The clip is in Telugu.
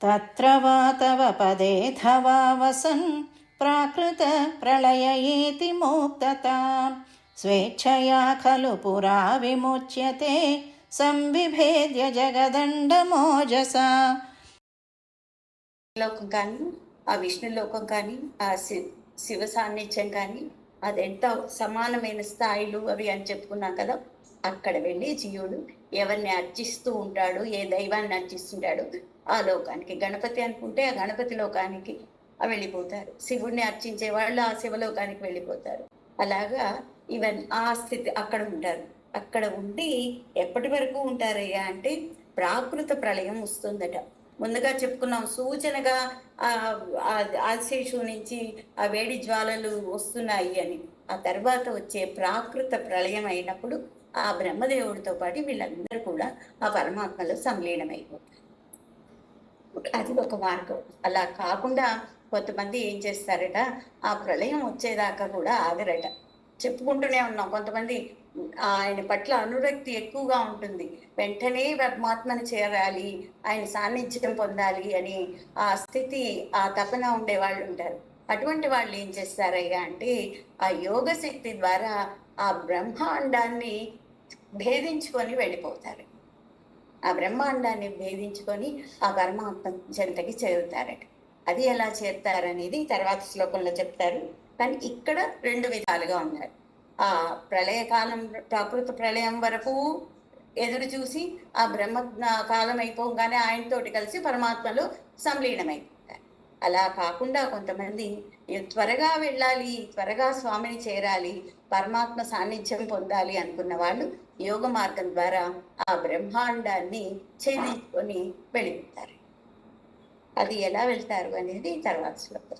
तत्र वा तव पदेऽथवा वसन् प्राकृतप्रलय इति मुक्ततां स्वेच्छया खलु पुरा विमुच्यते संविभेद्य जगदण्डमोजसा లోకం కానీ ఆ విష్ణు లోకం కానీ ఆ శి శివ సాన్నిధ్యం కానీ అది ఎంత సమానమైన స్థాయిలు అవి అని చెప్పుకున్నాం కదా అక్కడ వెళ్ళి జీవుడు ఎవరిని అర్చిస్తూ ఉంటాడు ఏ దైవాన్ని అర్చిస్తుంటాడు ఆ లోకానికి గణపతి అనుకుంటే ఆ గణపతి లోకానికి వెళ్ళిపోతారు. శివుడిని అర్చించే వాళ్ళు ఆ శివలోకానికి వెళ్ళిపోతారు. అలాగా ఇవన్నీ ఆ స్థితి అక్కడ ఉంటారు. అక్కడ ఉండి ఎప్పటి వరకు ఉంటారయ్యా అంటే ప్రాకృత ప్రళయం వస్తుందట. ముందుగా చెప్పుకున్నాం సూచనగా ఆశేషు నుంచి ఆ వేడి జ్వాలలు వస్తున్నాయి అని. ఆ తర్వాత వచ్చే ప్రాకృత ప్రళయం అయినప్పుడు ఆ బ్రహ్మదేవుడితో పాటు వీళ్ళందరూ కూడా ఆ పరమాత్మలో సంలీనమైపోతారు అది ఒక మార్గం. అలా కాకుండా కొంతమంది ఏం చేస్తారట ఆ ప్రళయం వచ్చేదాకా కూడా ఆగరట. చెప్పుకుంటూనే ఉన్నాం. కొంతమంది ఆయన పట్ల అనురక్తి ఎక్కువగా ఉంటుంది. వెంటనే పరమాత్మని చేరాలి ఆయన సాన్నిధ్యం పొందాలి అని ఆ స్థితి ఆ తపన ఉండే వాళ్ళు ఉంటారు. అటువంటి వాళ్ళు ఏం చేస్తారయ్యా అంటే ఆ యోగ శక్తి ద్వారా ఆ బ్రహ్మాండాన్ని భేదించుకొని వెళ్ళిపోతారు. ఆ బ్రహ్మాండాన్ని భేదించుకొని ఆ పరమాత్మ చెంతకి చేరుతారట. అది ఎలా చేరుతారనేది తర్వాత శ్లోకంలో చెప్తారు. కానీ ఇక్కడ రెండు విధాలుగా ఉన్నారు. ఆ ప్రళయకాలం ప్రకృతి ప్రళయం వరకు ఎదురు చూసి ఆ బ్రహ్మ కాలం అయిపోగానే ఆయనతోటి కలిసి పరమాత్మలో సంలీనమైపోతారు అలా కాకుండా కొంతమంది త్వరగా వెళ్ళాలి త్వరగా స్వామిని చేరాలి పరమాత్మ సాన్నిధ్యం పొందాలి అనుకున్న వాళ్ళు యోగ మార్గం ద్వారా ఆ బ్రహ్మాండాన్ని ఛేదించుకొని వెళ్ళిపోతారు. అది ఎలా వెళ్తారు అనేది తర్వాత శ్లోకం.